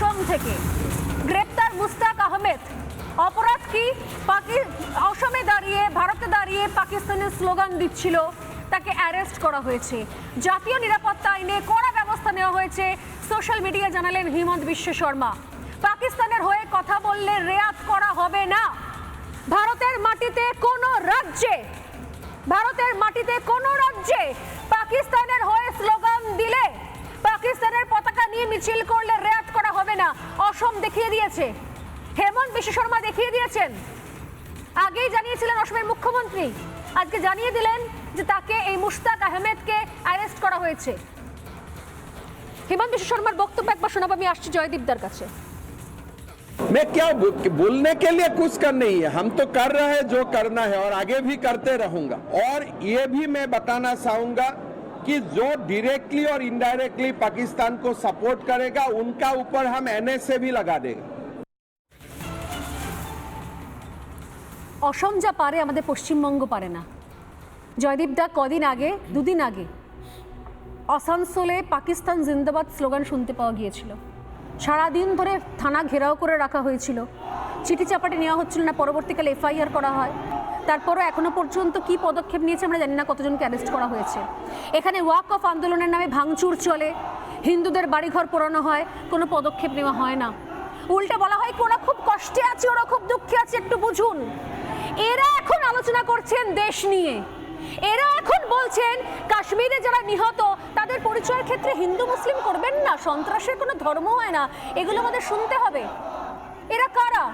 অসম থেকে। গ্রেপ্তার মুস্তাক আহমেদ। অপরাধ কি? পাকি অসমে দাঁড়িয়ে, ভারতে দাঁড়িয়ে পাকিস্তানের স্লোগান দিচ্ছিল। তাকে অ্যারেস্ট করা হয়েছে। জাতীয় নিরাপত্তা আইনে কড়া ব্যবস্থা নেওয়া হয়েছে। সোশ্যাল মিডিয়া জানালেন হিমন্ত বিশ্ব শর্মা। পাকিস্তানের হয়ে কথা বললে রেয়াত করা হবে না। ভারতের মাটিতে কোনো রাজ্যে ভারতের মাটিতে কোনো রাজ্যে পাকিস্তানের হয়ে স্লোগান দিলে পাকিস্তানের পতাকা নিয়ে মিছিল করলে করা হবে না অসম দেখিয়ে দিয়েছে হেমন্ত বিশ্ব শর্মা দেখিয়ে দিয়েছেন আগেই জানিয়েছিলেন অসমের মুখ্যমন্ত্রী আজকে জানিয়ে দিলেন যে তাকে এই মুশতাক আহমেদকে অ্যারেস্ট করা হয়েছে হেমন্ত বিশ্ব শর্মার বক্তব্য একবার শোনাবো আমি আসছি জয়দীপদার কাছে मैं क्या बो- बोलने के लिए कुछ कर नहीं है हम तो कर रहे हैं जो करना है और आगे भी करते रहूंगा और ये भी मैं बताना चाहूंगा कि जो डायरेक्टली और इनडायरेक्टली पाकिस्तान को सपोर्ट करेगा उनका ऊपर हम एनएसए भी लगा देंगे অসম যা পারে আমাদের পশ্চিমবঙ্গ পারে না জয়দীপ দা কদিন আগে দুদিন আগে আসানসোলে পাকিস্তান জিন্দাবাদ স্লোগান শুনতে পাওয়া গিয়েছিল সারাদিন ধরে থানা ঘেরাও করে রাখা হয়েছিল চিঠি চাপাটি নেওয়া হচ্ছিল না পরবর্তীকালে এফআইআর করা হয় তারপরও এখনও পর্যন্ত কি পদক্ষেপ নিয়েছে আমরা জানি না কতজনকে অ্যারেস্ট করা হয়েছে। এখানে ওয়াক অফ আন্দোলনের নামে ভাঙচুর চলে, হিন্দুদের বাড়িঘর পোড়ানো হয়, কোনো পদক্ষেপ নেওয়া হয় না। উল্টে বলা হয় কি ওরা খুব কষ্টে আছে, ওরা খুব দুঃখে আছে, একটু বুঝুন। এরা এখন আলোচনা করছেন দেশ নিয়ে। এরা এখন বলছেন, কাশ্মীরে যারা নিহত, তাদের পরিচয়ের ক্ষেত্রে হিন্দু, মুসলিম করবেন না, সন্ত্রাসের কোনো ধর্ম হয় না, এগুলো আমাদের শুনতে হবে। এরা কারা?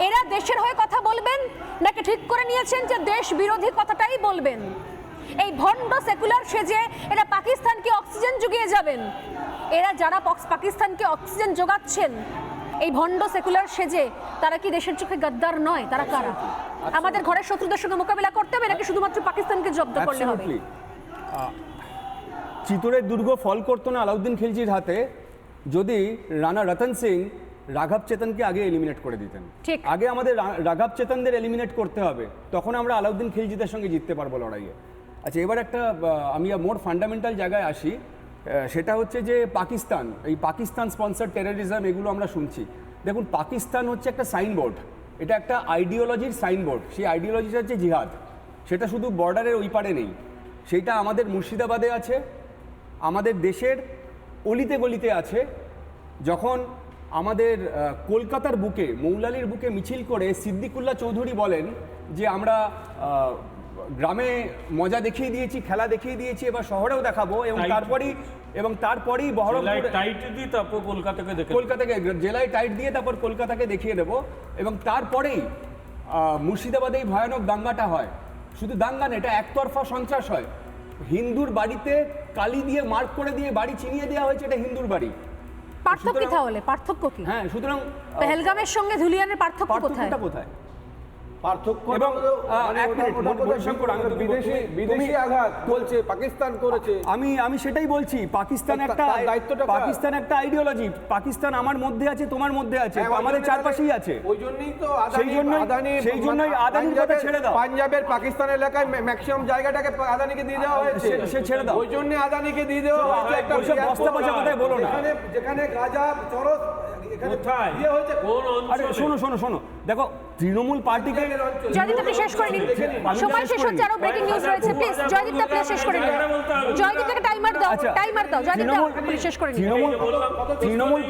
এরা দেশের হয়ে কথা বলবেন? নাকি ঠিক করে নিয়েছেন যে দেশ বিরোধী কথাটাই বলবেন? এই ভণ্ড সেকুলার সেজে এরা পাকিস্তানকে অক্সিজেন জুগিয়ে যাবেন। এরা যারা পক্স- পাকিস্তানকে অক্সিজেন যোগাচ্ছেন এই ভণ্ড সেকুলার সেজে তারা কি দেশের চোখে গাদ্দার নয়? তারা কারা? আমাদের ঘরের শত্রুদের সঙ্গে মোকাবিলা করতে হবে নাকি শুধুমাত্র পাকিস্তানকে জব্দ করলে হবে? চিতোরের দুর্গ ফল করতো না আলাউদ্দিন খিলজির হাতে যদি রানা রতন সিং রাঘব চেতনকে আগে এলিমিনেট করে দিতেন। ঠিক। আগে আমাদের রাঘব চেতনদের এলিমিনেট করতে হবে তখন আমরা আলাউদ্দিন খিলজিদের সঙ্গে জিততে পারব লড়াইয়ে। আচ্ছা এবার একটা আমি মোর ফান্ডামেন্টাল জায়গায় আসি সেটা হচ্ছে যে পাকিস্তান এই পাকিস্তান স্পন্সার টেরোরিজম এগুলো আমরা শুনছি। দেখুন পাকিস্তান হচ্ছে একটা সাইনবোর্ড এটা একটা আইডিওলজির সাইনবোর্ড সেই আইডিওলজিটা হচ্ছে জিহাদ। সেটা শুধু বর্ডারের ওই পারে নেই সেটা আমাদের মুর্শিদাবাদে আছে আমাদের দেশের অলিতে গলিতে আছে যখন আমাদের কলকাতার বুকে মৌলালির বুকে মিছিল করে সিদ্দিকুল্লা চৌধুরী বলেন যে আমরা গ্রামে মজা দেখিয়ে দিয়েছি খেলা দেখিয়ে দিয়েছি এবার শহরেও দেখাবো এবং তারপরেই এবং তারপরেই বহরমপুর টাইট দিই তারপর কলকাতাকে দেখে কলকাতাকে জেলায় টাইট দিয়ে তারপর কলকাতাকে দেখিয়ে দেবো এবং তারপরেই মুর্শিদাবাদে ভয়ানক দাঙ্গাটা হয়। শুধু দাঙ্গা না এটা একতরফা সন্ত্রাস হয়। হিন্দুর বাড়িতে কালি দিয়ে মার্ক করে দিয়ে বাড়ি চিনিয়ে দেওয়া হয়েছে এটা হিন্দুর বাড়ি। পার্থক্য কি তাহলে? পার্থক্য কি? হ্যাঁ সুতরাং পেহেলগামের সঙ্গে ধুলিয়ানের পার্থক্য কোথায়? পার্থক্যটা কোথায়? পার্থক্য এবং, মানে আমি বিদেশি বিদেশি আঘাত বলছে পাকিস্তান করেছে আমি আমি সেটাই বলছি পাকিস্তান একটা দায়িত্বটা? পাকিস্তান একটা আইডিওলজি পাকিস্তান আমার মধ্যে আছে তোমার মধ্যে আছে হ্যাঁ, আমাদের চারপাশেই আছে ওই জন্যই তো সেই জন্যই- সেই জন্যই মানে আদানির কথা ছেড়ে দাও। পাঞ্জাবের পাকিস্তান এলাকায় ম্যাক্সিমাম জায়গাটাকে আদানিকে দিয়ে দেওয়া হয়েছে সে- ছেড়ে দাও। ওই জন্য আদানিকে দিয়ে দেওয়া হয়েছে একটা বস্তা পয়সা কোথায় বলো না। যেখানে গাজা চরস কোথায় ইয়ে হয়েছে? কোন আরে শোনো শোনো শোনো। দেখো তৃণমূল পার্টিকে পাঞ্জাবের অঞ্চলে। জয়দীপ আপনি শেষ করে নিন। সময় শেষ শেষ হচ্ছে আরও ব্রেকিং নিউজ রয়েছে প্লিজ জয়দীপ দা শেষ করে নিন। জয়দীপ টাইমার দাও আচ্ছা টাইমার দাও। জয়দীপ তৃণমূল আপনি শেষ করে নিন। তৃণমূল তৃণমূল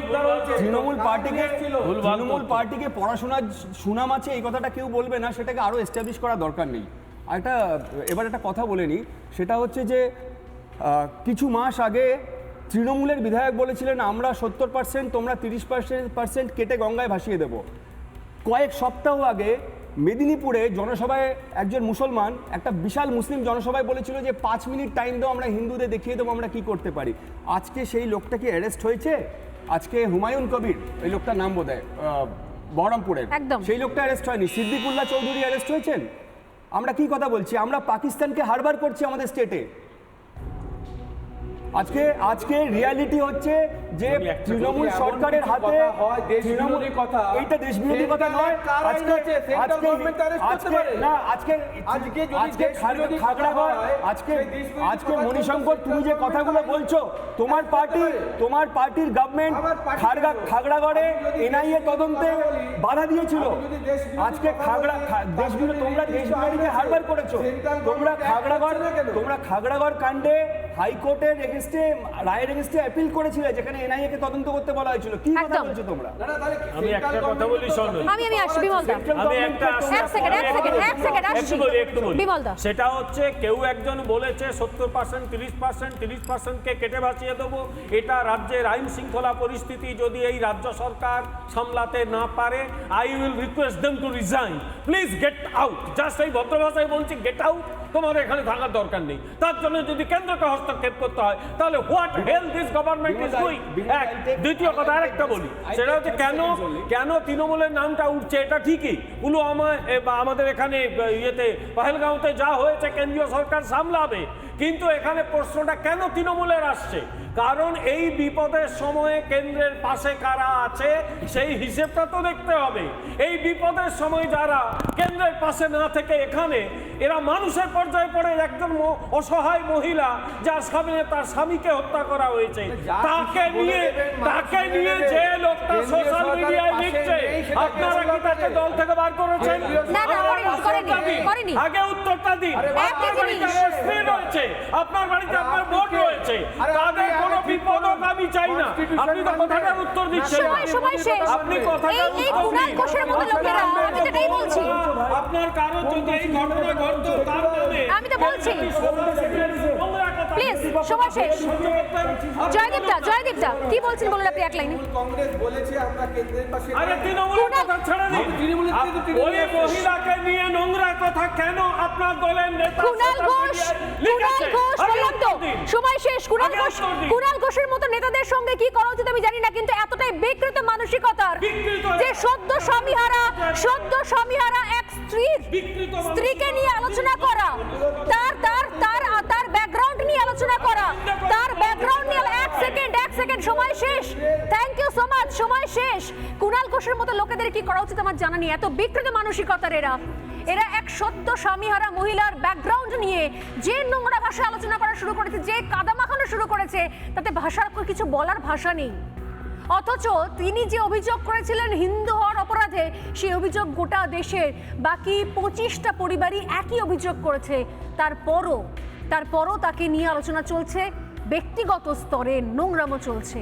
তৃণমূল পার্টিকে তৃণমূল পার্টিকে পড়াশোনার সুনাম আছে এই কথাটা কেউ বলবে না সেটাকে আরও এস্টাবলিশ করা দরকার নেই। আর একটা এবার একটা কথা বলে নিই। সেটা হচ্ছে যে কিছু মাস আগে তৃণমূলের বিধায়ক বলেছিলেন আমরা সত্তর পার্সেন্ট তোমরা তিরিশ পার্সেন্ট পার্সেন্ট কেটে গঙ্গায় ভাসিয়ে দেবো। কয়েক সপ্তাহ আগে মেদিনীপুরে জনসভায় একজন মুসলমান একটা বিশাল মুসলিম জনসভায় বলেছিল যে পাঁচ মিনিট টাইম দাও আমরা হিন্দুদের দেখিয়ে দেবো আমরা কি করতে পারি। আজকে সেই লোকটা কি অ্যারেস্ট হয়েছে। আজকে হুমায়ুন কবির এই লোকটার নাম বোধ হয় বহরমপুরের একদম। সেই লোকটা অ্যারেস্ট হয়নি। সিদ্দিকুল্লাহ চৌধুরী অ্যারেস্ট হয়েছেন? আমরা কি কথা বলছি? আমরা পাকিস্তানকে হারবার করছি আমাদের স্টেটে আজকে আজকে রিয়ালিটি হচ্ছে যে তৃণমূল সরকারের হাতে কথা তৃণমূল কথা, এইটা দেশ বিরোধী কথা নয়। আজকে? আজকে না আজকে আজকে আজকে খাগড়াগড় আজকে আজকে মণিশঙ্কর তুমি যে কথাগুলো বলছো তোমার পার্টি তোমার পার্টির গভর্নমেন্ট খাগড়া খাগড়াগড়ে এনআইএ তদন্তে বাধা দিয়েছিল। আজকে খাগড়া দেশ বিরোধী তোমরা দেশ বিরোধীকে হারবার করেছ। তোমরা খাগড়াগড়? তোমরা খাগড়াগড় কাণ্ডে হাইকোর্টের এগেনস্টে রায়ের এগেনস্টে অ্যাপিল করেছিলে যেখানে এনআইএ কে তদন্ত করতে বলা হয়েছিল। কি কথা বলছো তোমরা? না, না, তাহলে আমি একটা কথা বলি শোনো। আমি আমি আসছি বিমলদা। Central আমি একটা এক সেকেন্ড, এক সেকেন্ড, এক সেকেন্ড, বলি, আসছি। একটু বলি একটু বলি। বিমলদা। সেটা হচ্ছে কেউ একজন বলেছে সত্তর পার্সেন্ট তিরিশ পার্সেন্ট তিরিশ পার্সেন্টকে কেটে বাঁচিয়ে দেবো। এটা রাজ্যের আইন শৃঙ্খলা পরিস্থিতি যদি এই রাজ্য সরকার সামলাতে না পারে I will request them to resign please get out just এই ভদ্র ভাষায় বলছি গেট আউট তোমার এখানে থাকার দরকার নেই। তার জন্য যদি কেন্দ্রকে হস্তক্ষেপ করতে হয় তাহলে what hell this government is doing এক দ্বিতীয় কথা আরেকটা বলি সেটা হচ্ছে কেন কেন তৃণমূলের নামটা উঠছে এটা ঠিকই। পুলওয়ামা আমাদের এখানে ইয়েতে পাহেলগাঁওতে যা হয়েছে কেন্দ্রীয় সরকার সামলাবে। কিন্তু এখানে প্রশ্নটা কেন তৃণমূলের আসছে? কারণ এই বিপদের সময়ে কেন্দ্রের পাশে কারা আছে সেই হিসেবটা তো দেখতে হবে। এই বিপদের সময় যারা কেন্দ্রের পাশে না থেকে এখানে এরা মানুষের পর্যায়ে পড়ে একজন অসহায় মহিলা যার সামনে তার স্বামীকে হত্যা করা হয়েছে। তাকে নিয়ে তাকে নিয়ে যে লোকটা সোশ্যাল মিডিয়ায় লিখছে। আপনারা কি তাকে দল থেকে বার করেছেন? না, না, করেনি, করেনি, আগে উত্তরটা দিন। আপনার বাড়িতে। স্ত্রী রয়েছে। আপনার বাড়িতে আপনার আপনি রয়েছে। তাদের কোনো বিপদ আমি চাই না। আপনি তো কথাটার উত্তর দিচ্ছেন। আপনি কথাটার উত্তর দিন। আমি তো এটাই বলছি। আপনার কারও যদি এই ঘটনা ঘটতো তার নামে আমি তো বলছি। প্লিজ সময় শেষ। জয়দীপদা জয়দীপদা কি বলছেন বলুন আপনি এক লাইনে? কংগ্রেস বলেছে আমরা কেন্দ্রের পাশে আরে তৃণমূলের কথা ছেড়ে দিন তৃণমূলের ওই মহিলাকে নিয়ে নোংরা কথা কেন আপনার দলের নেতা কুণাল ঘোষ কুণাল ঘোষ বললাম তো সময় শেষ। কুণাল ঘোষ কুণাল ঘোষের মতো নেতাদের সঙ্গে কি করা উচিত আমি জানি না কিন্তু এতটাই বিকৃত মানসিকতার যে সদ্য স্বামীহারা সদ্য স্বামীহারা এক স্ত্রীর স্ত্রীকে নিয়ে আলোচনা করা তার তার তার তার ব্যাকগ্রাউন্ড নিয়ে আলোচনা করা তার ব্যাকগ্রাউন্ড নিয়ে এক সেকেন্ড, সময় শেষ। থ্যাংক ইউ সো মাচ সময় শেষ। কুণাল ঘোষের মতো লোকেদের কি করা উচিত আমার জানা নেই। এত বিকৃত মানসিকতার এরা। এরা এক সত্য স্বামীহারা মহিলার ব্যাকগ্রাউন্ড নিয়ে যে নোংরা ভাষা আলোচনা করা শুরু করেছে, যে কাদা মাখানো শুরু করেছে, তাতে ভাষার কিছু বলার ভাষা নেই। অথচ তিনি যে অভিযোগ করেছিলেন হিন্দু হওয়ার অপরাধে, সেই অভিযোগ গোটা দেশের বাকি পঁচিশটা পরিবারই একই অভিযোগ করেছে। তারপরও তারপরও তাকে নিয়ে আলোচনা চলছে। ব্যক্তিগত স্তরে নোংরামো চলছে।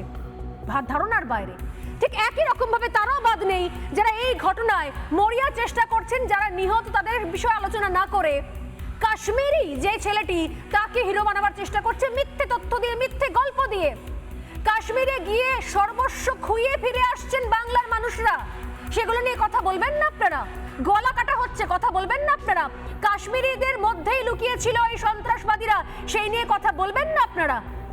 ধারণার বাইরে। ঠিক একই রকম ভাবে তারাও বাদ নেই যারা এই ঘটনায় মরিয়ার চেষ্টা করছেন, যারা নিহত তাদের বিষয়ে আলোচনা না করে। কাশ্মীরি যে ছেলেটি, তাকে হিরো বানাবার চেষ্টা করছে মিথ্যে তথ্য দিয়ে, মিথ্যে গল্প দিয়ে। কাশ্মীরে গিয়ে সর্বস্ব খুইয়ে ফিরে আসছেন বাংলার মানুষরা। সেগুলো নিয়ে কথা বলবেন না আপনারা? গলা কাটা হচ্ছে, কথা বলবেন না আপনারা? কাশ্মীরিদের মধ্যেই লুকিয়ে ছিল এই সন্ত্রাসবাদীরা, সেই নিয়ে কথা বলবেন না আপনারা?